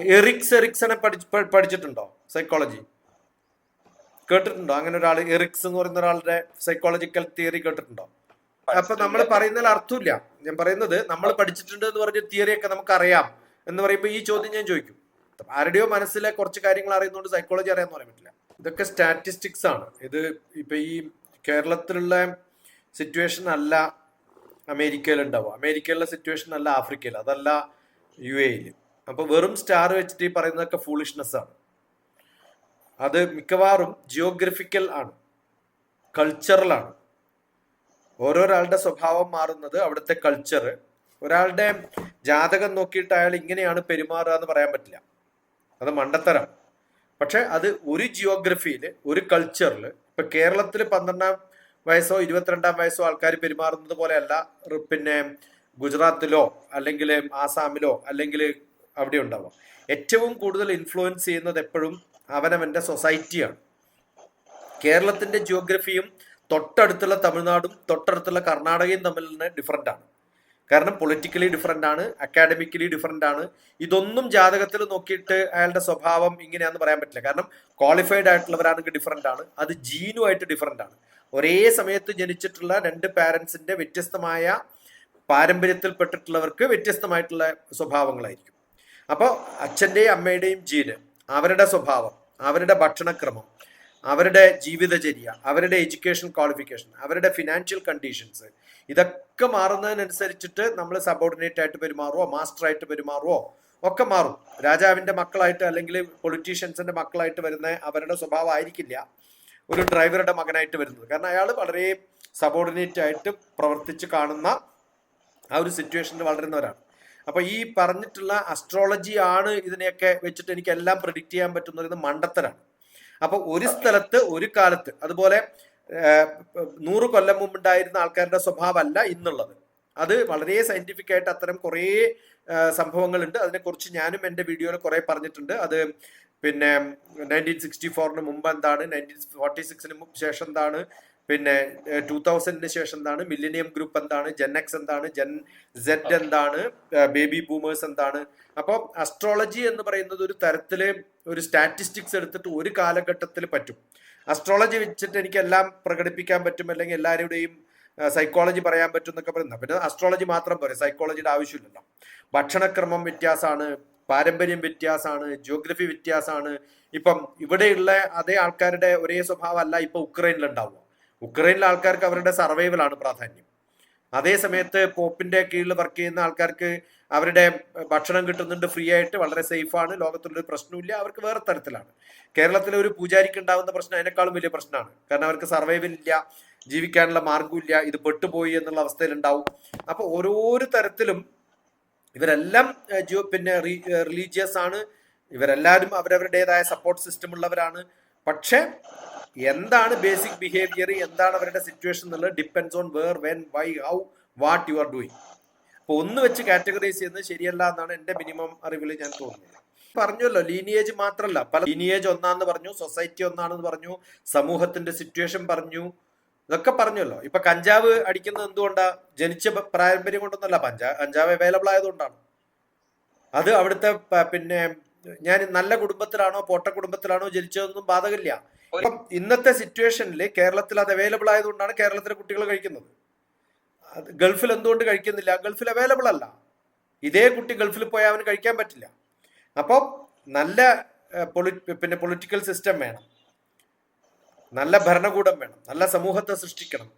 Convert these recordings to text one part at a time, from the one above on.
എറിക്സ് എറിക്സനെ പഠിച്ച് പഠിച്ചിട്ടുണ്ടോ? സൈക്കോളജി കേട്ടിട്ടുണ്ടോ? അങ്ങനെ ഒരാൾ എറിക്സ് എന്ന് പറയുന്ന ഒരാളുടെ സൈക്കോളജിക്കൽ തിയറി കേട്ടിട്ടുണ്ടോ? അപ്പൊ നമ്മൾ പറയുന്നതിൽ അർത്ഥമില്ല. ഞാൻ പറയുന്നത് നമ്മൾ പഠിച്ചിട്ടുണ്ട് എന്ന് പറഞ്ഞ തിയറിയൊക്കെ നമുക്ക് അറിയാം എന്ന് പറയുമ്പോൾ ഈ ചോദ്യം ഞാൻ ചോദിക്കും. ആരുടെയോ മനസ്സിലെ കുറച്ച് കാര്യങ്ങൾ അറിയുന്നതുകൊണ്ട് സൈക്കോളജി അറിയാമെന്ന് പറയാൻ പറ്റില്ല. ഇതൊക്കെ സ്റ്റാറ്റിസ്റ്റിക്സ് ആണ്. ഇത് ഇപ്പൊ ഈ കേരളത്തിലുള്ള സിറ്റുവേഷൻ അല്ല അമേരിക്കയിൽ ഉണ്ടാവുക അമേരിക്കയിലുള്ള സിറ്റുവേഷൻ അല്ല ആഫ്രിക്കയിൽ അതല്ല യു എയിൽ അപ്പൊ വെറും സ്റ്റാർ വെച്ചിട്ട് ഈ പറയുന്നതൊക്കെ ഫൂളിഷ്നെസ് ആണ്. അത് മിക്കവാറും ജിയോഗ്രഫിക്കൽ ആണ് കൾച്ചറൽ ആണ്. ഓരോരാളുടെ സ്വഭാവം മാറുന്നത് അവിടുത്തെ കൾച്ചർ ഒരാളുടെ ജാതകം നോക്കിയിട്ട് അയാൾ ഇങ്ങനെയാണ് പെരുമാറുക എന്ന് പറയാൻ പറ്റില്ല. അത് മണ്ടത്തരം. പക്ഷെ അത് ഒരു ജിയോഗ്രഫിയിൽ ഒരു കൾച്ചറിൽ ഇപ്പൊ കേരളത്തിൽ പന്ത്രണ്ടാം വയസ്സോ ഇരുപത്തിരണ്ടാം വയസ്സോ ആൾക്കാർ പെരുമാറുന്നത് പോലെയല്ല പിന്നെ ഗുജറാത്തിലോ അല്ലെങ്കിൽ ആസാമിലോ അല്ലെങ്കിൽ അവിടെ ഉണ്ടാവാം. ഏറ്റവും കൂടുതൽ ഇൻഫ്ലുവൻസ് ചെയ്യുന്നത് എപ്പോഴും അവനവന്റെ സൊസൈറ്റിയാണ് കേരളത്തിന്റെ ജിയോഗ്രഫിയും തൊട്ടടുത്തുള്ള തമിഴ്നാടും തൊട്ടടുത്തുള്ള കർണാടകയും തമ്മിൽ നിന്ന് ഡിഫറെന്റ് ആണ്. കാരണം പൊളിറ്റിക്കലി ഡിഫറെന്റ് ആണ് അക്കാഡമിക്കലി ഡിഫറെന്റ് ആണ്. ഇതൊന്നും ജാതകത്തിൽ നോക്കിയിട്ട് അയാളുടെ സ്വഭാവം ഇങ്ങനെയാന്ന് പറയാൻ പറ്റില്ല. കാരണം ക്വാളിഫൈഡ് ആയിട്ടുള്ളവരാണെങ്കിൽ ഡിഫറെന്റ് ആണ് അത് ജീനുമായിട്ട് ഡിഫറെന്റ് ആണ്. ഒരേ സമയത്ത് ജനിച്ചിട്ടുള്ള രണ്ട് പാരൻസിന്റെ വ്യത്യസ്തമായ പാരമ്പര്യത്തിൽപ്പെട്ടിട്ടുള്ളവർക്ക് വ്യത്യസ്തമായിട്ടുള്ള സ്വഭാവങ്ങളായിരിക്കും. അപ്പോൾ അച്ഛന്റെയും അമ്മയുടെയും ജീന് അവരുടെ സ്വഭാവം അവരുടെ ഭക്ഷണക്രമം അവരുടെ ജീവിതചര്യ അവരുടെ എഡ്യൂക്കേഷൻ ക്വാളിഫിക്കേഷൻ അവരുടെ ഫിനാൻഷ്യൽ കണ്ടീഷൻസ് ഇതൊക്കെ മാറുന്നതിനനുസരിച്ചിട്ട് നമ്മൾ സബോർഡിനേറ്റ് ആയിട്ട് പെരുമാറുമോ മാസ്റ്റർ ആയിട്ട് പെരുമാറുമോ ഒക്കെ മാറും. രാജാവിന്റെ മക്കളായിട്ട് അല്ലെങ്കിൽ പൊളിറ്റീഷ്യൻസിന്റെ മക്കളായിട്ട് വരുന്ന അവരുടെ സ്വഭാവം ആയിരിക്കില്ല ഒരു ഡ്രൈവറുടെ മകനായിട്ട് വരുന്നത്. കാരണം അയാൾ വളരെ സബോർഡിനേറ്റ് ആയിട്ട് പ്രവർത്തിച്ച് കാണുന്ന ആ ഒരു സിറ്റുവേഷനിൽ വളരുന്നവരാണ്. അപ്പൊ ഈ പറഞ്ഞിട്ടുള്ള അസ്ട്രോളജി ആണ് ഇതിനെയൊക്കെ വെച്ചിട്ട് എനിക്ക് എല്ലാം പ്രിഡിക്റ്റ് ചെയ്യാൻ പറ്റുന്ന ഒരു മണ്ടത്തരാണ്. അപ്പൊ ഒരു സ്ഥലത്ത് ഒരു കാലത്ത് അതുപോലെ നൂറ് കൊല്ലം മുമ്പുണ്ടായിരുന്ന ആൾക്കാരുടെ സ്വഭാവമല്ല ഇന്നുള്ളത്. അത് വളരെ സയന്റിഫിക് ആയിട്ട് അത്തരം കുറേ സംഭവങ്ങളുണ്ട്. അതിനെക്കുറിച്ച് ഞാനും എന്റെ വീഡിയോയിൽ കുറേ പറഞ്ഞിട്ടുണ്ട്. അത് പിന്നെ നയന്റീൻ സിക്സ്റ്റി ഫോറിന് മുമ്പ് എന്താണ് നയന്റീൻ ഫോർട്ടി സിക്സിന് ശേഷം എന്താണ്? പിന്നെ ടൂ തൗസൻഡിന് ശേഷം എന്താണ്? മില്ലിനിയം ഗ്രൂപ്പ് എന്താണ്? ജെൻ എക്സ് എന്താണ്? ജെൻ സെഡ് എന്താണ്? ബേബി ബൂമേഴ്സ് എന്താണ്? അപ്പോൾ അസ്ട്രോളജി എന്ന് പറയുന്നത് ഒരു തരത്തിൽ ഒരു സ്റ്റാറ്റിസ്റ്റിക്സ് എടുത്തിട്ട് ഒരു കാലഘട്ടത്തിൽ പറ്റും. അസ്ട്രോളജി വെച്ചിട്ട് എനിക്ക് എല്ലാം പ്രകടിപ്പിക്കാൻ പറ്റും അല്ലെങ്കിൽ എല്ലാവരുടെയും സൈക്കോളജി പറയാൻ പറ്റും എന്നൊക്കെ പറയുന്നത്. പിന്നെ അസ്ട്രോളജി മാത്രം പോരെ സൈക്കോളജിയുടെ ആവശ്യമില്ലല്ലോ. ഭക്ഷണക്രമം വ്യത്യാസമാണ് പാരമ്പര്യം വ്യത്യാസമാണ് ജിയോഗ്രഫി വ്യത്യാസമാണ് ഇപ്പം ഇവിടെയുള്ള അതേ ആൾക്കാരുടെ ഒരേ സ്വഭാവമല്ല ഇപ്പൊ ഉക്രൈനിൽ ഉണ്ടാവുക. ഉക്രൈനിലെ ആൾക്കാർക്ക് അവരുടെ സർവൈവലാണ് പ്രാധാന്യം. അതേ സമയത്ത് പോപ്പിന്റെ കീഴിൽ വർക്ക് ചെയ്യുന്ന ആൾക്കാർക്ക് അവരുടെ ഭക്ഷണം കിട്ടുന്നുണ്ട് ഫ്രീ ആയിട്ട് വളരെ സേഫാണ് ലോകത്തുള്ളൊരു പ്രശ്നമില്ല അവർക്ക് വേറെ തരത്തിലാണ്. കേരളത്തിലെ ഒരു പൂജാരിക്ക് ഉണ്ടാകുന്ന പ്രശ്നം അതിനേക്കാളും വലിയ പ്രശ്നമാണ്. കാരണം അവർക്ക് സർവൈവൽ ഇല്ല ജീവിക്കാനുള്ള മാർഗമില്ല ഇത് പെട്ടുപോയി എന്നുള്ള അവസ്ഥയിൽ ഉണ്ടാവും. അപ്പൊ ഓരോരോ തരത്തിലും ഇവരെല്ലാം ജിയോ പിന്നെ റിലീജിയസ് ആണ്. ഇവരെല്ലാവരും അവരവരുടേതായ സപ്പോർട്ട് സിസ്റ്റം ഉള്ളവരാണ്. പക്ഷെ എന്താണ് ബേസിക് ബിഹേവിയർ എന്താണ് അവരുടെ സിറ്റുവേഷൻ എന്നുള്ളത് depends on where when why how what you are doing അപ്പൊ ഒന്ന് വെച്ച് കാറ്റഗറൈസ് ചെയ്യുന്നത് ശരിയല്ല എന്നാണ് എന്റെ മിനിമം അറിവിൽ ഞാൻ തോന്നുന്നത്. പറഞ്ഞല്ലോ ലീനിയേജ് മാത്രമല്ല പല ലീനിയേജ് ഒന്നാന്ന് പറഞ്ഞു സൊസൈറ്റി ഒന്നാണെന്ന് പറഞ്ഞു സമൂഹത്തിന്റെ സിറ്റുവേഷൻ പറഞ്ഞു ഇതൊക്കെ പറഞ്ഞല്ലോ. ഇപ്പൊ കഞ്ചാവ് അടിക്കുന്നത് എന്തുകൊണ്ടാ? ജനിച്ച പാരമ്പര്യം കൊണ്ടൊന്നല്ല പഞ്ചാ കഞ്ചാവ് അവൈലബിൾ ആയതുകൊണ്ടാണ്. അത് അവിടുത്തെ പിന്നെ ഞാൻ നല്ല കുടുംബത്തിലാണോ പോട്ട കുടുംബത്തിലാണോ ജനിച്ചതൊന്നും ബാധകമില്ല. ഇന്നത്തെ സിറ്റുവേഷനിൽ കേരളത്തിൽ അത് അവൈലബിൾ ആയതുകൊണ്ടാണ് കേരളത്തിലെ കുട്ടികൾ കഴിക്കുന്നത്. ഗൾഫിൽ എന്തുകൊണ്ട് കഴിക്കുന്നില്ല? ഗൾഫിൽ അവൈലബിൾ അല്ല. ഇതേ കുട്ടി ഗൾഫിൽ പോയാൽ അവന് കഴിക്കാൻ പറ്റില്ല. അപ്പം നല്ല പിന്നെ പൊളിറ്റിക്കൽ സിസ്റ്റം വേണം. നല്ല ഭരണകൂടം വേണം. നല്ല സമൂഹത്തെ സൃഷ്ടിക്കണം.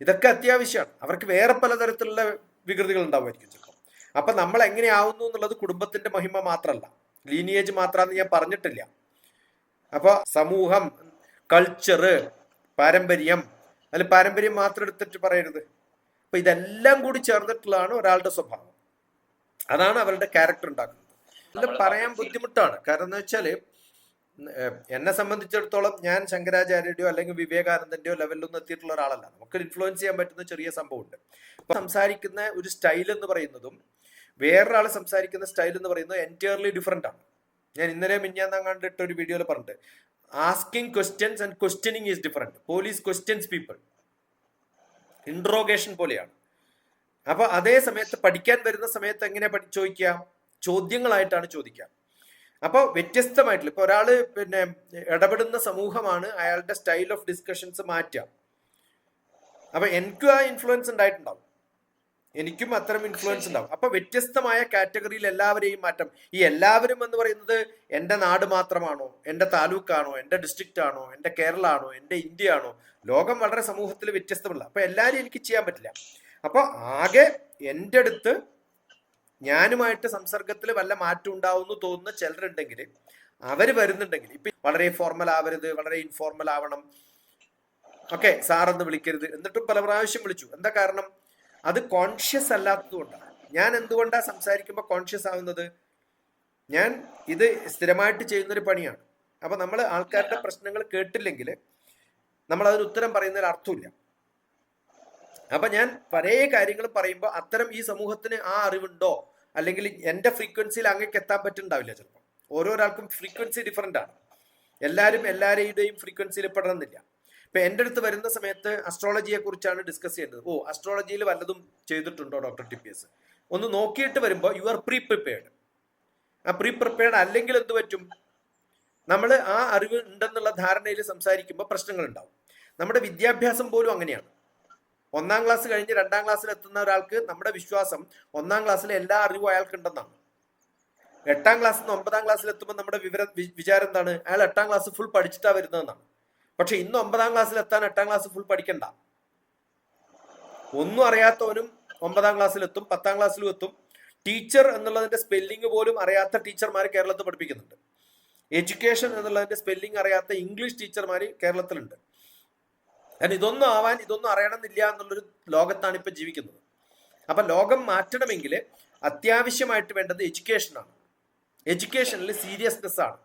ഇതൊക്കെ അത്യാവശ്യമാണ്. അവർക്ക് വേറെ പലതരത്തിലുള്ള വികൃതികൾ ഉണ്ടാവുമായിരിക്കും ചിലപ്പോൾ അപ്പൊ നമ്മൾ എങ്ങനെയാവുന്നു എന്നുള്ളത് കുടുംബത്തിന്റെ മഹിമ മാത്രമല്ല. ലീനിയേജ് മാത്രമെന്ന് ഞാൻ പറഞ്ഞിട്ടില്ല. അപ്പോൾ സമൂഹം കൾച്ചറ് പാരമ്പര്യം. അതിൽ പാരമ്പര്യം മാത്രം എടുത്തിട്ട് പറയരുത്. അപ്പൊ ഇതെല്ലാം കൂടി ചേർന്നിട്ടുള്ളതാണ് ഒരാളുടെ സ്വഭാവം. അതാണ് അവരുടെ ക്യാരക്ടർ ഉണ്ടാക്കുന്നത്. അല്ല പറയാൻ ബുദ്ധിമുട്ടാണ്. കാരണം എന്ന് വെച്ചാൽ എന്നെ സംബന്ധിച്ചിടത്തോളം ഞാൻ ശങ്കരാചാര്യയുടെയോ അല്ലെങ്കിൽ വിവേകാനന്ദന്റെയോ ലെവലിലൊന്നും എത്തിയിട്ടുള്ള ഒരാളല്ല. നമുക്ക് ഇൻഫ്ലുവൻസ് ചെയ്യാൻ പറ്റുന്ന ചെറിയ സംഭവമുണ്ട്. അപ്പൊ സംസാരിക്കുന്ന ഒരു സ്റ്റൈൽ എന്ന് പറയുന്നതും വേറൊരാൾ സംസാരിക്കുന്ന സ്റ്റൈൽ എന്ന് പറയുന്നത് എന്റയർലി ഡിഫറെന്റ് ആണ്. ഞാൻ ഇന്നലെ മിഞ്ഞാന്നാ കണ്ടിട്ട് ഒരു വീഡിയോയിൽ പറഞ്ഞിട്ട് asking questions and questioning is different police questions people interrogation പോലെയാണ്. അപ്പൊ അതേ സമയത്ത് പഠിക്കാൻ വരുന്ന സമയത്ത് എങ്ങനെ പഠി ചോദിക്കാം? ചോദ്യങ്ങളായിട്ടാണ് ചോദിക്കുക. അപ്പോൾ വ്യത്യസ്തമായിട്ടുള്ള ഇപ്പൊ ഒരാൾ പിന്നെ ഇടപെടുന്ന സമൂഹമാണ് അയാളുടെ സ്റ്റൈൽ ഓഫ് ഡിസ്കഷൻസ് മാറ്റുക. അപ്പൊ എനിക്കും ആ ഇൻഫ്ലുവൻസ് ഉണ്ടായിട്ടുണ്ടാവും. എനിക്കും അത്തരം ഇൻഫ്ലുവൻസ് ഉണ്ടാവും. അപ്പൊ വ്യത്യസ്തമായ കാറ്റഗറിയിൽ എല്ലാവരെയും മാറ്റം. ഈ എല്ലാവരും എന്ന് പറയുന്നത് എന്റെ നാട് മാത്രമാണോ? എന്റെ താലൂക്കാണോ? എന്റെ ഡിസ്ട്രിക്റ്റ് ആണോ? എന്റെ കേരള ആണോ എന്റെ ഇന്ത്യ ആണോ ലോകം വളരെ സമൂഹത്തിൽ വ്യത്യസ്തമല്ല അപ്പൊ എല്ലാവരും എനിക്ക് ചെയ്യാൻ പറ്റില്ല. അപ്പൊ ആകെ എന്റെ അടുത്ത് ഞാനുമായിട്ട് സംസർഗത്തിൽ വല്ല മാറ്റം ഉണ്ടാവുമെന്ന് തോന്നുന്ന ചിലരുണ്ടെങ്കിൽ അവർ വരുന്നുണ്ടെങ്കിൽ ഇപ്പൊ വളരെ ഫോർമൽ ആവരുത് വളരെ ഇൻഫോർമൽ ആവണം ഓക്കെ സാറെന്ന് വിളിക്കരുത് എന്നിട്ടും പല പ്രാവശ്യം വിളിച്ചു. എന്താ കാരണം? അത് കോൺഷ്യസ് അല്ലാത്തതുകൊണ്ടാണ് ഞാൻ എന്തുകൊണ്ടാണ് സംസാരിക്കുമ്പോൾ കോൺഷ്യസ് ആവുന്നത്? ഞാൻ ഇത് സ്ഥിരമായിട്ട് ചെയ്യുന്നൊരു പണിയാണ്. അപ്പൊ നമ്മൾ ആൾക്കാരുടെ പ്രശ്നങ്ങൾ കേട്ടില്ലെങ്കിൽ നമ്മൾ അതിന് ഉത്തരം പറയുന്നതിൽ അർത്ഥമില്ല. അപ്പൊ ഞാൻ പല കാര്യങ്ങൾ പറയുമ്പോൾ അത്തരം ഈ സമൂഹത്തിന് ആ അറിവുണ്ടോ? അല്ലെങ്കിൽ എന്റെ ഫ്രീക്വൻസിയിൽ അങ്ങേക്ക് എത്താൻ പറ്റുന്നുണ്ടാവില്ല ചിലപ്പോൾ ഓരോരാൾക്കും ഫ്രീക്വൻസി ഡിഫറെന്റ് ആണ്. എല്ലാവരും എല്ലാവരുടെയും ഫ്രീക്വൻസിയിൽ പെടണമെന്നില്ല. ഇപ്പൊ എന്റെ അടുത്ത് വരുന്ന സമയത്ത് അസ്ട്രോളജിയെ കുറിച്ചാണ് ഡിസ്കസ് ചെയ്യേണ്ടത്. ഓ അസ്ട്രോളജിയിൽ വല്ലതും ചെയ്തിട്ടുണ്ടോ ഡോക്ടർ ടി പി എസ് ഒന്ന് നോക്കിയിട്ട് വരുമ്പോൾ യു ആർ പ്രീ പ്രിപ്പയർഡ് ആ പ്രീ പ്രിപ്പയർഡ് അല്ലെങ്കിൽ എന്ത് പറ്റും? നമ്മൾ ആ അറിവ് ഉണ്ടെന്നുള്ള ധാരണയിൽ സംസാരിക്കുമ്പോൾ പ്രശ്നങ്ങൾ ഉണ്ടാവും നമ്മുടെ വിദ്യാഭ്യാസം പോലും അങ്ങനെയാണ്. ഒന്നാം ക്ലാസ് കഴിഞ്ഞ് രണ്ടാം ക്ലാസ്സിൽ എത്തുന്ന ഒരാൾക്ക് നമ്മുടെ വിശ്വാസം ഒന്നാം ക്ലാസ്സിലെ എല്ലാ അറിവും അയാൾക്ക് ഉണ്ടെന്നാണ്. എട്ടാം ക്ലാസ്സിൽ നിന്ന് ഒമ്പതാം ക്ലാസ്സിൽ എത്തുമ്പോൾ നമ്മുടെ വിവര വിചാരം എന്താണ്? അയാൾ എട്ടാം ക്ലാസ് ഫുൾ പഠിച്ചിട്ടാണ് വരുന്നതെന്നാണ്. പക്ഷെ ഇന്ന് ഒമ്പതാം ക്ലാസ്സിൽ എത്താൻ എട്ടാം ക്ലാസ് ഫുൾ പഠിക്കണ്ട. ഒന്നും അറിയാത്തവനും ഒമ്പതാം ക്ലാസ്സിൽ എത്തും പത്താം ക്ലാസ്സിലും എത്തും. ടീച്ചർ എന്നുള്ളതിന്റെ സ്പെല്ലിംഗ് പോലും അറിയാത്ത ടീച്ചർമാർ കേരളത്തിൽ പഠിപ്പിക്കുന്നുണ്ട്. എഡ്യൂക്കേഷൻ എന്നുള്ളതിന്റെ സ്പെല്ലിംഗ് അറിയാത്ത ഇംഗ്ലീഷ് ടീച്ചർമാർ കേരളത്തിലുണ്ട്. കാരണം ഇതൊന്നും ആവാൻ ഇതൊന്നും അറിയണമെന്നില്ല എന്നുള്ളൊരു ലോകത്താണ് ഇപ്പൊ ജീവിക്കുന്നത്. അപ്പൊ ലോകം മാറ്റണമെങ്കിൽ അത്യാവശ്യമായിട്ട് വേണ്ടത് എഡ്യൂക്കേഷനാണ് എഡ്യൂക്കേഷനിൽ സീരിയസ്നെസ് ആണ്.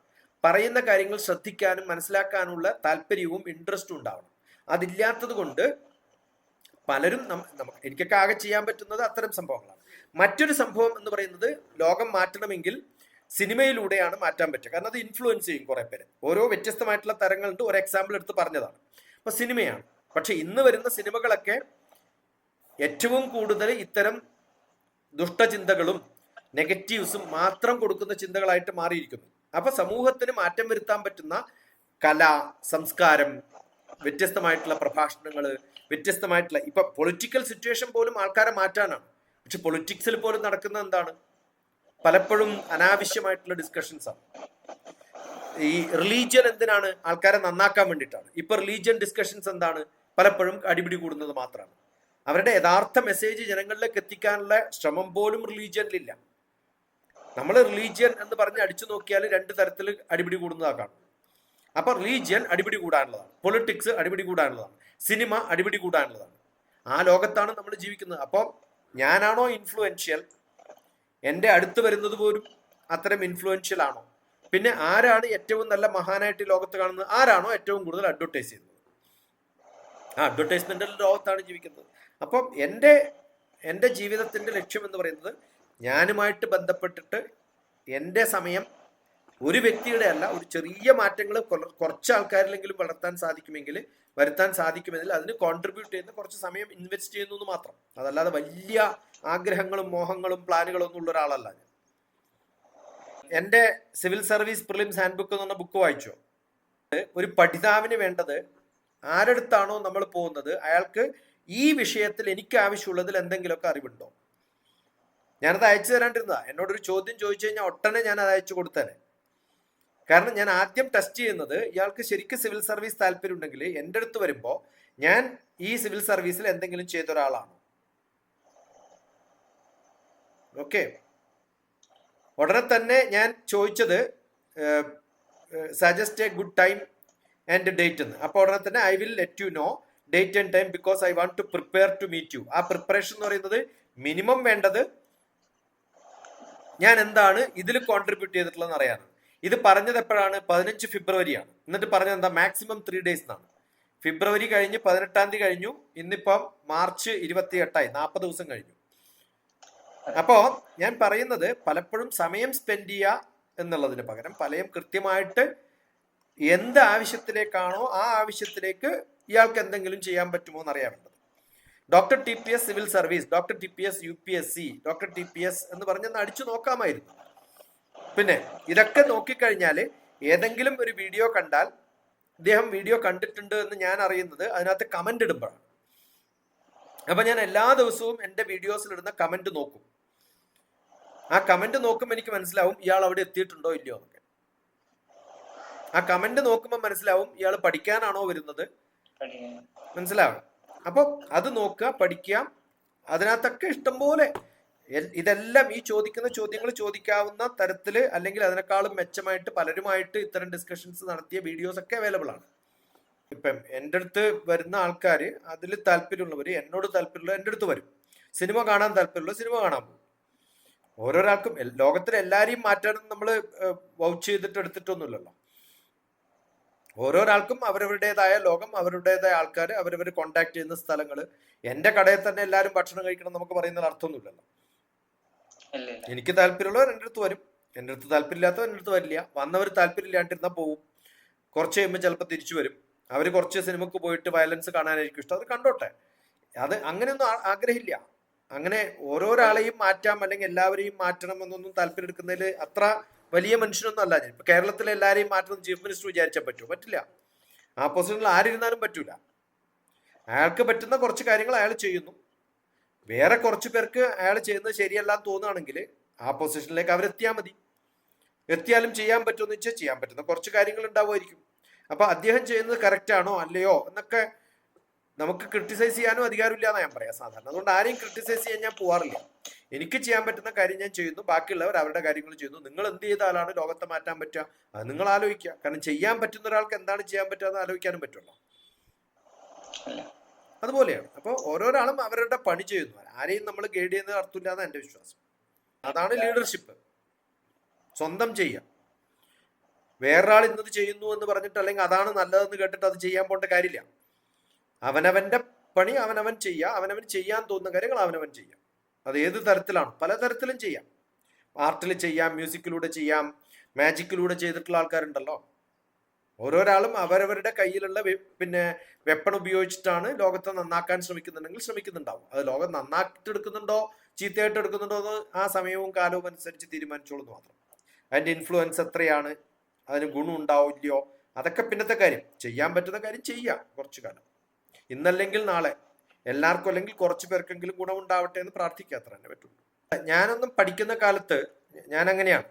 പറയുന്ന കാര്യങ്ങൾ ശ്രദ്ധിക്കാനും മനസ്സിലാക്കാനുള്ള താല്പര്യവും ഇൻട്രസ്റ്റും ഉണ്ടാവണം. അതില്ലാത്തത് കൊണ്ട് പലരും എനിക്കൊക്കെ ആകെ ചെയ്യാൻ പറ്റുന്നത് അത്തരം സംഭവങ്ങളാണ്. മറ്റൊരു സംഭവം എന്ന് പറയുന്നത് ലോകം മാറ്റണമെങ്കിൽ സിനിമയിലൂടെയാണ് മാറ്റാൻ പറ്റുക. കാരണം അത് ഇൻഫ്ലുവൻസ് ചെയ്യും കുറെ പേര്. ഓരോ വ്യത്യസ്തമായിട്ടുള്ള തരങ്ങളുണ്ട്. ഒരു എക്സാമ്പിൾ എടുത്ത് പറഞ്ഞതാണ്. അപ്പൊ സിനിമയാണ്. പക്ഷെ ഇന്ന് വരുന്ന സിനിമകളൊക്കെ ഏറ്റവും കൂടുതൽ ഇത്തരം ദുഷ്ടചിന്തകളും നെഗറ്റീവ്സും മാത്രം കൊടുക്കുന്ന ചിന്തകളായിട്ട് മാറിയിരിക്കുന്നു. അപ്പൊ സമൂഹത്തിന് മാറ്റം വരുത്താൻ പറ്റുന്ന കല സംസ്കാരം വ്യത്യസ്തമായിട്ടുള്ള പ്രഭാഷണങ്ങൾ വ്യത്യസ്തമായിട്ടുള്ള ഇപ്പൊ പൊളിറ്റിക്കൽ സിറ്റുവേഷൻ പോലും ആൾക്കാരെ മാറ്റാനാണ്. പക്ഷെ പൊളിറ്റിക്സിൽ പോലും നടക്കുന്ന എന്താണ്? പലപ്പോഴും അനാവശ്യമായിട്ടുള്ള ഡിസ്കഷൻസ് ആണ്. ഈ റിലീജിയൻ എന്തിനാണ് ആൾക്കാരെ നന്നാക്കാൻ വേണ്ടിയിട്ടാണ്? ഇപ്പൊ റിലീജിയൻ ഡിസ്കഷൻസ് എന്താണ്? പലപ്പോഴും അടിപിടി കൂടുന്നത് മാത്രമാണ്. അവരുടെ യഥാർത്ഥ മെസ്സേജ് ജനങ്ങളിലേക്ക് എത്തിക്കാനുള്ള ശ്രമം പോലും റിലീജിയനിലില്ല നമ്മൾ റിലീജിയൻ എന്ന് പറഞ്ഞ് അടിച്ചു നോക്കിയാൽ രണ്ട് തരത്തിൽ അടിപിടി കൂടുന്നതാക്കാം. അപ്പൊ റിലീജിയൻ അടിപിടി കൂടാനുള്ളതാണ്. പൊളിറ്റിക്സ് അടിപിടി കൂടാനുള്ളതാണ്. സിനിമ അടിപിടി കൂടാനുള്ളതാണ്. ആ ലോകത്താണ് നമ്മൾ ജീവിക്കുന്നത്. അപ്പോൾ ഞാനാണോ ഇൻഫ്ലുവൻഷ്യൽ എന്റെ അടുത്ത് വരുന്നത് പോലും അത്തരം ഇൻഫ്ലുവൻഷ്യൽ ആണോ? പിന്നെ ആരാണ് ഏറ്റവും നല്ല മഹാനായിട്ട് ലോകത്ത് കാണുന്നത്? ആരാണോ ഏറ്റവും കൂടുതൽ അഡ്വർടൈസ് ചെയ്യുന്നത്? ആ അഡ്വർടൈസ്മെന്റ് ലോകത്താണ് ജീവിക്കുന്നത്. അപ്പം എന്റെ എന്റെ ജീവിതത്തിന്റെ ലക്ഷ്യം എന്ന് പറയുന്നത് ഞാനുമായിട്ട് ബന്ധപ്പെട്ടിട്ട് എന്റെ സമയം ഒരു വ്യക്തിയുടെ അല്ല ഒരു ചെറിയ മാറ്റങ്ങൾ കുറച്ച് ആൾക്കാരിലെങ്കിലും വളർത്താൻ സാധിക്കുമെങ്കിൽ വരുത്താൻ സാധിക്കുമെങ്കിൽ അതിന് കോൺട്രിബ്യൂട്ട് ചെയ്യുന്ന കുറച്ച് സമയം ഇൻവെസ്റ്റ് ചെയ്യുന്നു എന്ന് മാത്രം. അതല്ലാതെ വലിയ ആഗ്രഹങ്ങളും മോഹങ്ങളും പ്ലാനുകളും ഒന്നും ഉള്ള ഒരാളല്ല ഞാൻ. എന്റെ civil service prelims hand book എന്ന് പറഞ്ഞ ബുക്ക് വായിച്ചോ? ഒരു പഠിതാവിന് വേണ്ടത് ആരടുത്താണോ നമ്മൾ പോകുന്നത്? അയാൾക്ക് ഈ വിഷയത്തിൽ എനിക്ക് ആവശ്യമുള്ളതിൽ എന്തെങ്കിലുമൊക്കെ അറിവുണ്ടോ? ഞാനത് അയച്ചു തരാണ്ടിരുന്നതാ. എന്നോടൊരു ചോദ്യം ചോദിച്ചു കഴിഞ്ഞാൽ ഒട്ടനെ ഞാൻ അത് അയച്ചു കൊടുത്തേനെ. കാരണം ഞാൻ ആദ്യം ടെസ്റ്റ് ചെയ്യുന്നത് ഇയാൾക്ക് ശരിക്കും സിവിൽ സർവീസ് താല്പര്യം ഉണ്ടെങ്കിൽ എന്റെ അടുത്ത് വരുമ്പോൾ ഞാൻ ഈ സിവിൽ സർവീസിൽ എന്തെങ്കിലും ചെയ്ത ഒരാളാണ്. ഓക്കെ ഉടനെ തന്നെ ഞാൻ ചോദിച്ചത് suggest a good time and date എന്ന്. അപ്പോൾ ഉടനെ തന്നെ I will let you know date and time because I want to prepare to meet you ആ പ്രിപ്പറേഷൻ എന്ന് പറയുന്നത് മിനിമം വേണ്ടത് ഞാൻ എന്താണ് ഇതിൽ കോൺട്രിബ്യൂട്ട് ചെയ്തിട്ടുള്ളതെന്ന് അറിയാനാണ് ഇത് പറഞ്ഞത് എപ്പോഴാണ്? പതിനഞ്ച് ഫെബ്രുവരിയാണ്. എന്നിട്ട് പറഞ്ഞത് എന്താ? മാക്സിമം ത്രീ ഡേയ്സ് എന്നാണ്. ഫെബ്രുവരി കഴിഞ്ഞ് പതിനെട്ടാം തീയതി കഴിഞ്ഞു. ഇന്നിപ്പം മാർച്ച് ഇരുപത്തി എട്ടായി നാൽപ്പത് ദിവസം കഴിഞ്ഞു. അപ്പോ ഞാൻ പറയുന്നത് പലപ്പോഴും സമയം സ്പെൻഡ് ചെയ്യുക എന്നുള്ളതിന് പകരം പലയും കൃത്യമായിട്ട് എന്ത് ആവശ്യത്തിലേക്കാണോ ആ ആവശ്യത്തിലേക്ക് ഇയാൾക്ക് എന്തെങ്കിലും ചെയ്യാൻ പറ്റുമോ എന്നറിയാൻ വേണ്ടത്. Doctor T P S civil service doctor T P S U P S C doctor T P S എന്ന് പറഞ്ഞൊന്ന് അടിച്ചു നോക്കാമായിരുന്നു. പിന്നെ ഇതൊക്കെ നോക്കിക്കഴിഞ്ഞാൽ ഏതെങ്കിലും ഒരു വീഡിയോ കണ്ടാൽ ഇദ്ദേഹം വീഡിയോ കണ്ടിട്ടുണ്ട് എന്ന് ഞാൻ അറിയുന്നത് അതിനകത്ത് കമന്റ് ഇടുമ്പോഴാണ്. അപ്പൊ ഞാൻ എല്ലാ ദിവസവും എന്റെ വീഡിയോസിൽ ഇടുന്ന കമന്റ് നോക്കും. ആ കമന്റ് നോക്കുമ്പോൾ എനിക്ക് മനസ്സിലാവും ഇയാൾ അവിടെ എത്തിയിട്ടുണ്ടോ ഇല്ലയോ എന്നൊക്കെ. ആ കമന്റ് നോക്കുമ്പോൾ മനസ്സിലാവും ഇയാൾ പഠിക്കാനാണോ വരുന്നത്. പഠിക്കാൻ. അപ്പോൾ അത് നോക്കുക പഠിക്കുക. അതിനകത്തൊക്കെ ഇഷ്ടംപോലെ. പോലെ ഇതെല്ലാം ഈ ചോദിക്കുന്ന ചോദ്യങ്ങൾ ചോദിക്കാവുന്ന തരത്തിൽ അല്ലെങ്കിൽ അതിനേക്കാളും മെച്ചമായിട്ട് പലരുമായിട്ട് ഇത്തരം ഡിസ്കഷൻസ് നടത്തിയ വീഡിയോസ് ഒക്കെ അവൈലബിൾ ആണ്. ഇപ്പം എന്റെ അടുത്ത് വരുന്ന ആൾക്കാർ അതിൽ താല്പര്യമുള്ളവർ എന്നോട് താല്പര്യമുള്ള എന്റെ അടുത്ത് വരും. സിനിമ കാണാൻ താല്പര്യമുള്ള സിനിമ കാണാൻ പോകും. ഓരോരാൾക്കും ലോകത്തിലെ എല്ലാവരെയും മാറ്റാനും നമ്മൾ വൗച്ച് ചെയ്തിട്ട് എടുത്തിട്ടൊന്നുമില്ലല്ലോ. ഓരോരാൾക്കും അവരവരുടേതായ ലോകം അവരുടേതായ ആൾക്കാർ അവരവർ കോണ്ടാക്ട് ചെയ്യുന്ന സ്ഥലങ്ങൾ. എന്റെ കടയിൽ തന്നെ എല്ലാവരും ഭക്ഷണം കഴിക്കണം നമുക്ക് പറയുന്നതിൽ അർത്ഥമൊന്നുമില്ലല്ലോ. എനിക്ക് താല്പര്യമുള്ളവർ എന്റെ അടുത്ത് വരും. എന്റെ അടുത്ത് താല്പര്യമില്ലാത്തവർ എന്റെ അടുത്ത് വരില്ല. വന്നവർ താല്പര്യമില്ലാണ്ടിരുന്നാൽ പോവും. കുറച്ച് കഴിയുമ്പോൾ ചിലപ്പോൾ തിരിച്ചു വരും. അവർ കുറച്ച് സിനിമക്ക് പോയിട്ട് വയലൻസ് കാണാനായിരിക്കും ഇഷ്ടം. അത് കണ്ടോട്ടെ. അത് അങ്ങനെയൊന്നും ആഗ്രഹമില്ല. അങ്ങനെ ഓരോരാളെയും മാറ്റാം അല്ലെങ്കിൽ എല്ലാവരെയും മാറ്റണം എന്നൊന്നും താല്പര്യം എടുക്കുന്നതിൽ അത്ര വലിയ മനുഷ്യനൊന്നും അല്ല ഞാൻ. ഇപ്പൊ കേരളത്തിലെ എല്ലാവരെയും മാറ്റണം ചീഫ് മിനിസ്റ്റർ വിചാരിച്ചാൽ പറ്റുമോ? പറ്റില്ല. ആ പൊസിഷനിൽ ആരിരുന്നാലും പറ്റൂല. അയാൾക്ക് പറ്റുന്ന കുറച്ച് കാര്യങ്ങൾ അയാൾ ചെയ്യുന്നു. വേറെ കുറച്ച് പേർക്ക് അയാൾ ചെയ്യുന്നത് ശരിയല്ല എന്ന് തോന്നുകയാണെങ്കിൽ ആ പൊസിഷനിലേക്ക് അവരെത്തിയാൽ മതി. എത്തിയാലും ചെയ്യാൻ പറ്റുമെന്ന് വെച്ചാൽ ചെയ്യാൻ പറ്റുന്ന കുറച്ച് കാര്യങ്ങൾ ഉണ്ടാവുമായിരിക്കും. അപ്പൊ അദ്ദേഹം ചെയ്യുന്നത് കറക്റ്റ് ആണോ? അല്ലയോ? എന്നൊക്കെ നമുക്ക് ക്രിട്ടിസൈസ് ചെയ്യാനും അധികാരമില്ല എന്ന് ഞാൻ പറയാം സാധാരണ. അതുകൊണ്ട് ആരെയും ക്രിട്ടിസൈസ് ചെയ്യാൻ ഞാൻ പോവാറില്ല. എനിക്ക് ചെയ്യാൻ പറ്റുന്ന കാര്യം ഞാൻ ചെയ്യുന്നു ബാക്കിയുള്ളവർ അവരുടെ കാര്യങ്ങൾ ചെയ്യുന്നു. നിങ്ങൾ എന്ത് ചെയ്താലാണ് ലോകത്തെ മാറ്റാൻ പറ്റുക? അത് നിങ്ങൾ ആലോചിക്കുക. കാരണം ചെയ്യാൻ പറ്റുന്ന ഒരാൾക്ക് എന്താണ് ചെയ്യാൻ പറ്റുക എന്ന് ആലോചിക്കാനും പറ്റുള്ളൂ. അതുപോലെയാണ്. അപ്പോൾ ഓരോരാളും അവരുടെ പണി ചെയ്യുന്നു. ആരെയും നമ്മൾ ഗൈഡ് ചെയ്യുന്നത് അർത്ഥമില്ല എന്ന് എന്റെ വിശ്വാസം. അതാണ് ലീഡർഷിപ്പ് സ്വന്തം ചെയ്യാം വേറൊരാൾ ഇന്നത് ചെയ്യുന്നു എന്ന് പറഞ്ഞിട്ട് അല്ലെങ്കിൽ അതാണ് നല്ലതെന്ന് കേട്ടിട്ട് അത് ചെയ്യാൻ പോകേണ്ട കാര്യമില്ല. അവനവന്റെ പണി അവനവൻ ചെയ്യുക അവനവൻ ചെയ്യാൻ തോന്നുന്ന കാര്യങ്ങൾ അവനവൻ ചെയ്യാം. അത് ഏത് തരത്തിലാണ്? പലതരത്തിലും ചെയ്യാം. ആർട്ടിൽ ചെയ്യാം മ്യൂസിക്കിലൂടെ ചെയ്യാം മാജിക്കിലൂടെ ചെയ്തിട്ടുള്ള ആൾക്കാരുണ്ടല്ലോ. ഓരോരാളും അവരവരുടെ കയ്യിലുള്ള പിന്നെ വെപ്പൺ ഉപയോഗിച്ചിട്ടാണ് ലോകത്തെ നന്നാക്കാൻ ശ്രമിക്കുന്നുണ്ടെങ്കിൽ ശ്രമിക്കുന്നുണ്ടാവും. അത് ലോകം നന്നാക്കിട്ടെടുക്കുന്നുണ്ടോ ചീത്തയായിട്ട് എടുക്കുന്നുണ്ടോ എന്ന് ആ സമയവും കാലവും അനുസരിച്ച് തീരുമാനിച്ചോളൂ മാത്രം. അതിന്റെ ഇൻഫ്ലുവൻസ് എത്രയാണ്? അതിന് ഗുണം ഉണ്ടാവില്ലയോ അതൊക്കെ പിന്നത്തെ കാര്യം. ചെയ്യാൻ പറ്റുന്ന കാര്യം ചെയ്യാം കുറച്ചു കാലം. ഇന്നല്ലെങ്കിൽ നാളെ. എല്ലാവർക്കും അല്ലെങ്കിൽ കുറച്ച് പേർക്കെങ്കിലും ഗുണമുണ്ടാവട്ടെ എന്ന് പ്രാർത്ഥിക്കുക അത്ര തന്നെ പറ്റുള്ളൂ. ഞാനൊന്നും പഠിക്കുന്ന കാലത്ത് ഞാൻ അങ്ങനെയാണ്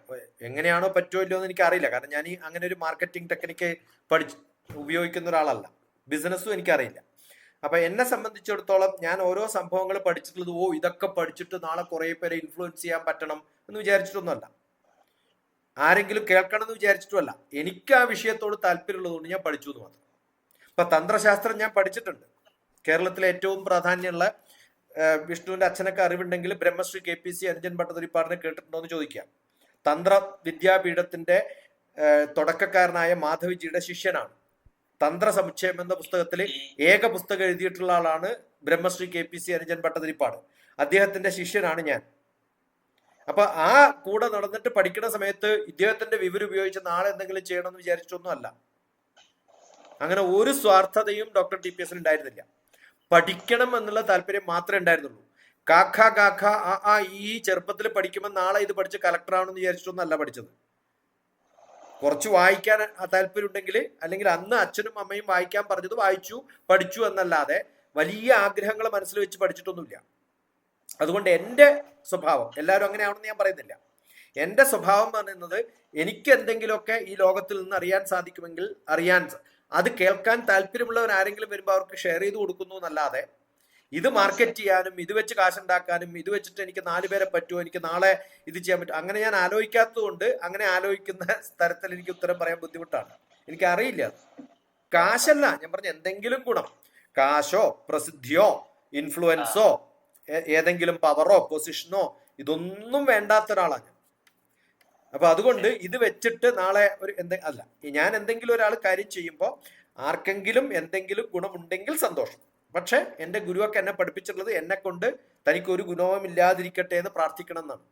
എങ്ങനെയാണോ പറ്റുമോ ഇല്ലയോ എന്ന് എനിക്ക് അറിയില്ല കാരണം ഞാൻ ഈ അങ്ങനെ ഒരു മാർക്കറ്റിംഗ് ടെക്നിക്ക് പഠിച്ച് ഉപയോഗിക്കുന്ന ഒരാളല്ല. ബിസിനസ്സും എനിക്കറിയില്ല. അപ്പൊ എന്നെ സംബന്ധിച്ചിടത്തോളം ഞാൻ ഓരോ സംഭവങ്ങൾ പഠിച്ചിട്ടുള്ളത് ഓ ഇതൊക്കെ പഠിച്ചിട്ട് നാളെ കുറെ പേരെ ഇൻഫ്ലുവൻസ് ചെയ്യാൻ പറ്റണം എന്ന് വിചാരിച്ചിട്ടൊന്നുമല്ല. ആരെങ്കിലും കേൾക്കണം എന്ന് വിചാരിച്ചിട്ടുമല്ല. എനിക്ക് ആ വിഷയത്തോട് താല്പര്യമുള്ളതുകൊണ്ട് ഞാൻ പഠിച്ചു എന്ന് മാത്രം. ഇപ്പൊ തന്ത്രശാസ്ത്രം ഞാൻ പഠിച്ചിട്ടുണ്ട്. കേരളത്തിലെ ഏറ്റവും പ്രാധാന്യമുള്ള വിഷ്ണുവിന്റെ അച്ഛനൊക്കെ അറിവുണ്ടെങ്കിൽ Brahmasri K P C Anujan ഭട്ടതിരിപ്പാടിനെ കേട്ടിട്ടുണ്ടോ എന്ന് ചോദിക്കാം. തന്ത്ര വിദ്യാപീഠത്തിന്റെ തുടക്കക്കാരനായ മാധവിജിയുടെ ശിഷ്യനാണ്. തന്ത്ര സമുച്ചയം എന്ന പുസ്തകത്തിൽ ഏക പുസ്തകം എഴുതിയിട്ടുള്ള ആളാണ് ബ്രഹ്മശ്രീ കെ പി സി അനുജൻ ഭട്ടതിരിപ്പാട്. അദ്ദേഹത്തിന്റെ ശിഷ്യനാണ് ഞാൻ. അപ്പൊ ആ കൂടെ നടന്നിട്ട് പഠിക്കുന്ന സമയത്ത് ഇദ്ദേഹത്തിന്റെ വിവരം ഉപയോഗിച്ച് നാളെ എന്തെങ്കിലും ചെയ്യണമെന്ന് വിചാരിച്ചൊന്നും അല്ല അങ്ങനെ ഒരു സ്വാർത്ഥതയും ഡോക്ടർ ടി പി എസിന് ഉണ്ടായിരുന്നില്ല. പഠിക്കണം എന്നുള്ള താല്പര്യം മാത്രമേ ഉണ്ടായിരുന്നുള്ളൂ. കാക്ക കാക്ക ആ ആ ഈ ചെറുപ്പത്തിൽ പഠിക്കുമ്പോൾ നാളെ ഇത് പഠിച്ച് കളക്ടർ ആവണമെന്ന് വിചാരിച്ചിട്ടൊന്നും അല്ല പഠിച്ചത്. കുറച്ച് വായിക്കാൻ താല്പര്യം ഉണ്ടെങ്കിൽ അല്ലെങ്കിൽ അന്ന് അച്ഛനും അമ്മയും വായിക്കാൻ പറഞ്ഞത് വായിച്ചു പഠിച്ചു എന്നല്ലാതെ വലിയ ആഗ്രഹങ്ങൾ മനസ്സിൽ വെച്ച് പഠിച്ചിട്ടൊന്നുമില്ല. അതുകൊണ്ട് എന്റെ സ്വഭാവം എല്ലാവരും അങ്ങനെ ആവണമെന്ന് ഞാൻ പറയുന്നില്ല. എന്റെ സ്വഭാവം പറയുന്നത് എനിക്ക് എന്തെങ്കിലുമൊക്കെ ഈ ലോകത്തിൽ നിന്ന് അറിയാൻ സാധിക്കുമെങ്കിൽ അറിയാൻ അത് കേൾക്കാൻ താല്പര്യമുള്ളവർ ആരെങ്കിലും വരുമ്പോൾ അവർക്ക് ഷെയർ ചെയ്ത് കൊടുക്കുന്നു എന്നല്ലാതെ. ഇത് മാർക്കറ്റ് ചെയ്യാനും ഇത് വെച്ച് കാശുണ്ടാക്കാനും ഇത് വെച്ചിട്ട് എനിക്ക് നാല് പേരെ പറ്റുമോ എനിക്ക് നാളെ ഇത് ചെയ്യാൻ പറ്റും അങ്ങനെ ഞാൻ ആലോചിക്കാത്തതുകൊണ്ട് അങ്ങനെ ആലോചിക്കുന്ന തരത്തിൽ എനിക്ക് ഉത്തരം പറയാൻ ബുദ്ധിമുട്ടാണ്. എനിക്ക് അറിയില്ല കാശല്ല ഞാൻ പറഞ്ഞ എന്തെങ്കിലും ഗുണം. കാശോ പ്രസിദ്ധിയോ ഇൻഫ്ലുവൻസോ ഏതെങ്കിലും പവറോ പൊസിഷനോ ഇതൊന്നും വേണ്ടാത്ത ഒരാളാണ് അപ്പൊ അതുകൊണ്ട് ഇത് വെച്ചിട്ട് നാളെ ഒരു എന്തെ അല്ല ഞാൻ എന്തെങ്കിലും ഒരാൾ കാര്യം ചെയ്യുമ്പോൾ ആർക്കെങ്കിലും എന്തെങ്കിലും ഗുണമുണ്ടെങ്കിൽ സന്തോഷം. പക്ഷെ എന്റെ ഗുരുവൊക്കെ എന്നെ പഠിപ്പിച്ചിട്ടുള്ളത് എന്നെ കൊണ്ട് തനിക്ക് ഒരു ഗുണവും ഇല്ലാതിരിക്കട്ടെ എന്ന് പ്രാർത്ഥിക്കണം എന്നാണ്.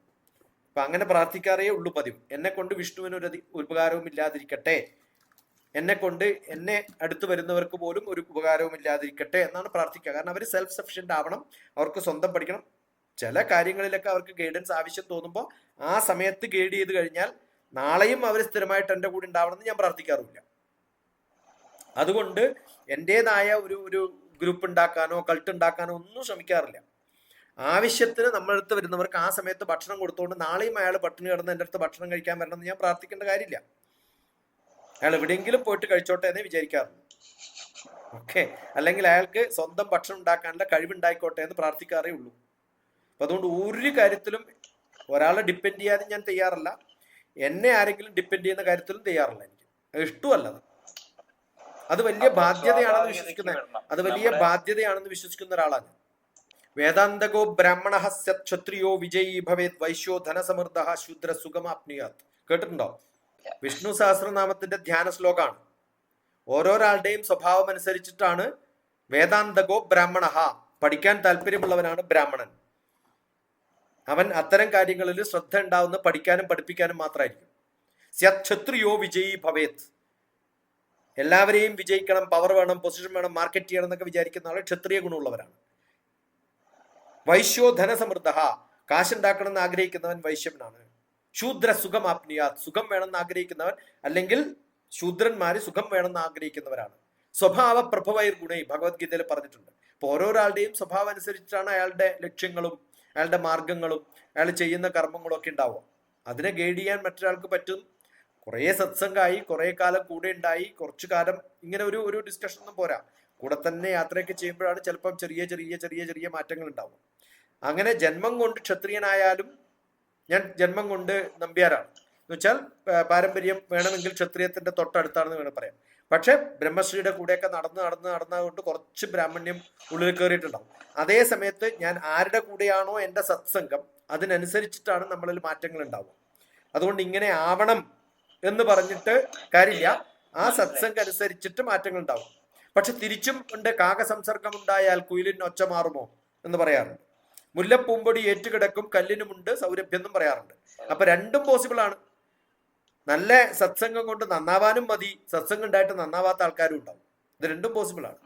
അപ്പൊ അങ്ങനെ പ്രാർത്ഥിക്കാറേ ഉള്ളൂ പതിവ്. എന്നെ കൊണ്ട് വിഷ്ണുവിന് ഒരു ഉപകാരവും ഇല്ലാതിരിക്കട്ടെ എന്നെ കൊണ്ട് എന്നെ അടുത്ത് വരുന്നവർക്ക് പോലും ഒരു ഉപകാരവും ഇല്ലാതിരിക്കട്ടെ എന്നാണ് പ്രാർത്ഥിക്കുക. കാരണം അവർ സെൽഫ് സഫിഷ്യന്റ് ആവണം അവർക്ക് സ്വന്തം പഠിക്കണം. ചില കാര്യങ്ങളിലൊക്കെ അവർക്ക് ഗൈഡൻസ് ആവശ്യം തോന്നുമ്പോൾ ആ സമയത്ത് ഗൈഡ് ചെയ്ത് കഴിഞ്ഞാൽ നാളെയും അവർ സ്ഥിരമായിട്ട് എന്റെ കൂടെ ഉണ്ടാവണമെന്ന് ഞാൻ പ്രാർത്ഥിക്കാറുമില്ല. അതുകൊണ്ട് എന്റെതായ ഒരു ഒരു ഗ്രൂപ്പ് ഉണ്ടാക്കാനോ കൾട്ട് ഉണ്ടാക്കാനോ ഒന്നും ശ്രമിക്കാറില്ല. ആവശ്യത്തിന് നമ്മളടുത്ത് വരുന്നവർക്ക് ആ സമയത്ത് ഭക്ഷണം കൊടുത്തുകൊണ്ട് നാളെയും അയാൾ പട്ടിണി കിടന്ന് എന്റെ അടുത്ത് ഭക്ഷണം കഴിക്കാൻ വരണമെന്ന് ഞാൻ പ്രാർത്ഥിക്കേണ്ട കാര്യമില്ല. അയാൾ എവിടെയെങ്കിലും പോയിട്ട് കഴിച്ചോട്ടെ എന്നേ വിചാരിക്കാറുള്ളൂ. ഓക്കെ. അല്ലെങ്കിൽ അയാൾക്ക് സ്വന്തം ഭക്ഷണം ഉണ്ടാക്കാനുള്ള കഴിവുണ്ടായിക്കോട്ടെ എന്ന് പ്രാർത്ഥിക്കാറേ ഉള്ളൂ. അപ്പൊ അതുകൊണ്ട് ഒരു കാര്യത്തിലും ഒരാളെ ഡിപ്പെൻഡ് ചെയ്യാനും ഞാൻ തയ്യാറല്ല. എന്നെ ആരെങ്കിലും ഡിപ്പെൻഡ് ചെയ്യുന്ന കാര്യത്തിലും തയ്യാറല്ല എനിക്ക്. ഇഷ്ടമല്ല അത്. വലിയ ബാധ്യതയാണെന്ന് വിശ്വസിക്കുന്ന അത് വലിയ ബാധ്യതയാണെന്ന് വിശ്വസിക്കുന്ന ഒരാളാണ്. വേദാന്തകോ ബ്രാഹ്മണ സത് ക്ഷത്രിയോ വിജയീ ഭവേത് വൈശ്യോ ധനസമൃദ്ധ ശൂദ്ര സുഖമാപ്നിയാത്. കേട്ടിട്ടുണ്ടോ? വിഷ്ണു സഹസ്രനാമത്തിന്റെ ധ്യാന ശ്ലോകമാണ് ഓരോരാളുടെയും സ്വഭാവം അനുസരിച്ചിട്ടാണ് വേദാന്തകോ ബ്രാഹ്മണ പഠിക്കാൻ താല്പര്യമുള്ളവനാണ് ബ്രാഹ്മണൻ. അവൻ അത്തരം കാര്യങ്ങളിൽ ശ്രദ്ധ ഉണ്ടാവുന്ന പഠിക്കാനും പഠിപ്പിക്കാനും മാത്രമായിരിക്കും. സ്യത് ക്ഷത്രിയോ വിജയീ ഭവേത്. എല്ലാവരെയും വിജയിക്കണം പവർ വേണം പൊസിഷൻ വേണം മാർക്കറ്റ് ചെയ്യണം എന്നൊക്കെ വിചാരിക്കുന്ന ആൾ ക്ഷത്രിയ ഗുണമുള്ളവരാണ്. വൈശ്യോ ധനസമൃദ്ധ. കാശുണ്ടാക്കണം എന്ന് ആഗ്രഹിക്കുന്നവൻ വൈശ്യവനാണ്. ശൂദ്ര സുഖമാപ്നിയാ സുഖം വേണമെന്ന് ആഗ്രഹിക്കുന്നവൻ അല്ലെങ്കിൽ ശൂദ്രന്മാര് സുഖം വേണമെന്ന് ആഗ്രഹിക്കുന്നവരാണ്. സ്വഭാവ പ്രഭവൈർ ഗുണൈ. ഭഗവത്ഗീതയിൽ പറഞ്ഞിട്ടുണ്ട്. അപ്പൊ ഓരോരാളുടെയും സ്വഭാവം അനുസരിച്ചാണ് അയാളുടെ ലക്ഷ്യങ്ങളും അയാളുടെ മാർഗങ്ങളും അയാൾ ചെയ്യുന്ന കർമ്മങ്ങളും ഒക്കെ ഉണ്ടാവും. അതിനെ ഗൈഡ് ചെയ്യാൻ മറ്റൊരാൾക്ക് പറ്റും. കുറേ സത്സംഗമായി കുറേ കാലം കൂടെ ഉണ്ടായി കുറച്ചു കാലം ഇങ്ങനെ ഒരു ഒരു ഡിസ്കഷൻ ഒന്നും പോരാ. കൂടെ തന്നെ യാത്രയൊക്കെ ചെയ്യുമ്പോഴാണ് ചിലപ്പം ചെറിയ ചെറിയ ചെറിയ ചെറിയ മാറ്റങ്ങൾ ഉണ്ടാവും. അങ്ങനെ ജന്മം കൊണ്ട് ക്ഷത്രിയനായാലും ഞാൻ ജന്മം കൊണ്ട് നമ്പ്യാരാണ്. എന്ന് വെച്ചാൽ പാരമ്പര്യം വേണമെങ്കിൽ ക്ഷത്രിയത്തിന്റെ തൊട്ടടുത്താണെന്ന് വേണം പറയാം പക്ഷെ ബ്രഹ്മശ്രീയുടെ കൂടെയൊക്കെ നടന്ന് നടന്ന് നടന്നതുകൊണ്ട് കുറച്ച് ബ്രാഹ്മണ്യം ഉള്ളിൽ കയറിയിട്ടുണ്ടാവും. അതേ സമയത്ത് ഞാൻ ആരുടെ കൂടെയാണോ എന്റെ സത്സംഗം അതിനനുസരിച്ചിട്ടാണ് നമ്മളിൽ മാറ്റങ്ങൾ ഉണ്ടാവുക. അതുകൊണ്ട് ഇങ്ങനെ ആവണം എന്ന് പറഞ്ഞിട്ട് കാര്യമില്ല. ആ സത്സംഗം അനുസരിച്ചിട്ട് മാറ്റങ്ങൾ ഉണ്ടാവും. പക്ഷെ തിരിച്ചും ഉണ്ട് കാകസംസർഗം ഉണ്ടായാൽ കുയിലിന് ഒച്ച മാറുമോ എന്ന് പറയാറുണ്ട്. മുല്ലപ്പൂമ്പൊടി ഏറ്റുകിടക്കും കല്ലിനുമുണ്ട് സൗരഭ്യം എന്നും പറയാറുണ്ട്. അപ്പൊ രണ്ടും പോസിബിൾ ആണ്. നല്ല സത്സംഗം കൊണ്ട് നന്നാവാനും മതി. സത്സംഗം ഉണ്ടായിട്ട് നന്നാവാത്ത ആൾക്കാരും ഉണ്ടാവും. ഇത് രണ്ടും പോസിബിൾ ആണ്.